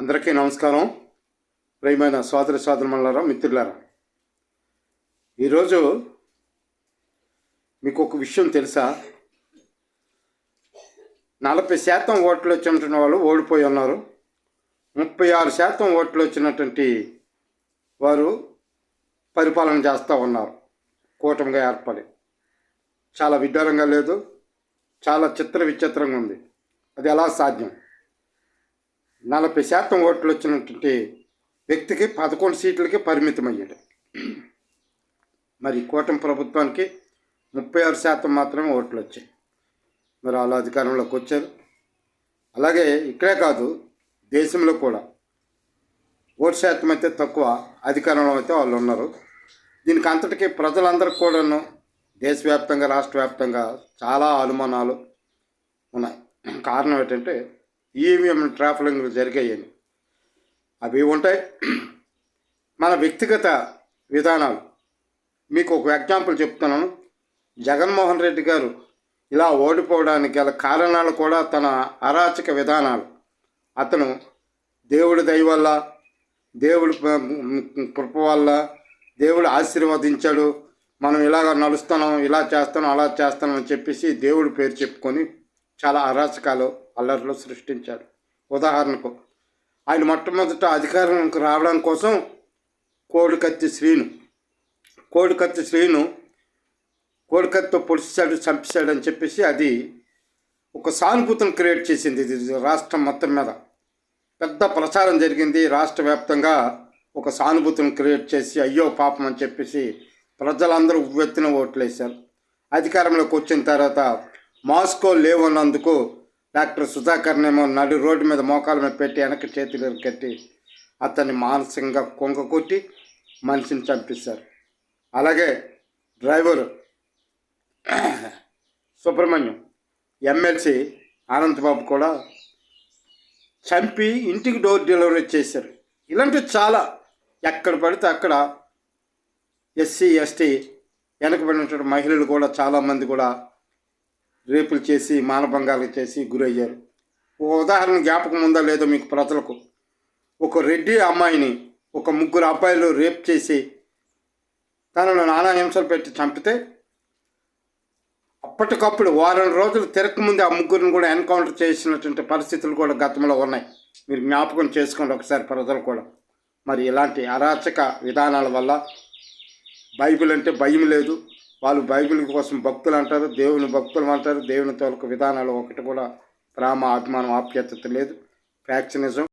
అందరికీ నమస్కారం. ప్రియమైన సోదర సోదరుమల్లారా మిత్రులారా. ఈరోజు మీకు ఒక విషయం తెలుసా? నలభై శాతం ఓట్లు వచ్చినటువంటి వాళ్ళు ఓడిపోయి ఉన్నారు. ముప్పై ఆరు శాతం ఓట్లు వచ్చినటువంటి వారు పరిపాలన చేస్తూ ఉన్నారు. కూటమిగా ఏర్పడి. చాలా విడ్డూరంగా లేదు. చాలా చిత్ర విచిత్రంగా ఉంది. అది ఎలా సాధ్యం? నలభై శాతం ఓట్లు వచ్చినటువంటి వ్యక్తికి పదకొండు సీట్లకి పరిమితమయ్యాడు. మరి కూటమి ప్రభుత్వానికి ముప్పై ఆరు శాతం మాత్రమే ఓట్లు వచ్చాయి. మరి వాళ్ళు అధికారంలోకి వచ్చారు. అలాగే ఇక్కడే కాదు దేశంలో కూడా ఓటు శాతం అయితే తక్కువ అధికారంలో అయితే వాళ్ళు ఉన్నారు. దీనికి అంతటికీ ప్రజలందరికీ కూడాను దేశవ్యాప్తంగా రాష్ట్ర వ్యాప్తంగా చాలా అనుమానాలు ఉన్నాయి. కారణం ఏంటంటే ఈవీఎం ట్రాఫలింగ్లు జరిగాయని. అవి ఉంటాయి. మన వ్యక్తిగత విధానాలు. మీకు ఒక ఎగ్జాంపుల్ చెప్తున్నాను. జగన్మోహన్ రెడ్డి గారు ఇలా ఓడిపోవడానికి గల కారణాలు కూడా తన అరాచక విధానాలు. అతను దేవుడి దయ వల్ల దేవుడి కృప వల్ల దేవుడు ఆశీర్వదించాడు. మనం ఇలాగ నడుస్తున్నాం ఇలా చేస్తాం అలా చేస్తాం అని చెప్పేసి దేవుడి పేరు చెప్పుకొని చాలా అరాచకాలు అల్లర్లు సృష్టించాడు ఉదాహరణకు ఆయన మొట్టమొదట అధికారంలోకి రావడం కోసం కోడికత్తి శ్రీను కోడికత్తి శ్రీను కోడికత్తితో పొడిచాడు చంపేశాడు అని చెప్పేసి అది ఒక సానుభూతిని క్రియేట్ చేసింది. ఇది రాష్ట్రం మొత్తం మీద పెద్ద ప్రచారం జరిగింది. రాష్ట్ర వ్యాప్తంగా ఒక సానుభూతిని క్రియేట్ చేసి అయ్యో పాపం అని చెప్పేసి ప్రజలందరూ ఉవ్వెత్తున ఓట్లేశారు. అధికారంలోకి వచ్చిన తర్వాత మాస్కో లేవన్నందుకు డాక్టర్ సుధాకర్నేమో నడి రోడ్డు మీద మోకాల మీద పెట్టి వెనక చేతులు కట్టి అతన్ని మానసికంగా కొంగ కొట్టి మనిషిని చంపిస్తారు అలాగే డ్రైవరు సుబ్రహ్మణ్యం ఎమ్మెల్సీ ఆనందబాబు కూడా చంపి ఇంటికి డోర్ డెలివరీ చేశారు. ఇలాంటివి చాలా ఎక్కడ పడితే అక్కడ ఎస్సీ ఎస్టీ వెనకబడినటువంటి మహిళలు కూడా చాలామంది కూడా రేపులు చేసి మానభంగాలు చేసి గురయ్యారు. ఒక ఉదాహరణ జ్ఞాపకం ఉందా లేదో మీకు ప్రజలకు? ఒక రెడ్డి అమ్మాయిని ఒక ముగ్గురు అబ్బాయిలు రేప్ చేసి తనను నానా హింసలు పెట్టి చంపితే అప్పటికప్పుడు వారం రోజులు తిరగకముందే ఆ ముగ్గురిని కూడా ఎన్కౌంటర్ చేసినటువంటి పరిస్థితులు కూడా గతంలో ఉన్నాయి. మీరు జ్ఞాపకం చేసుకోండి ఒకసారి ప్రజలు కూడా. మరి ఇలాంటి అరాచక విధానాల వల్ల బైబిల్ అంటే భయం లేదు. వాళ్ళు బైబిల్ కోసం భక్తులు అంటారు దేవుని భక్తులు అంటారు దేవుని తోలక విధానాలు ఒకటి కూడా ప్రేమ అభిమానం ఆప్యాయత లేదు. ఫ్యాక్షనిజం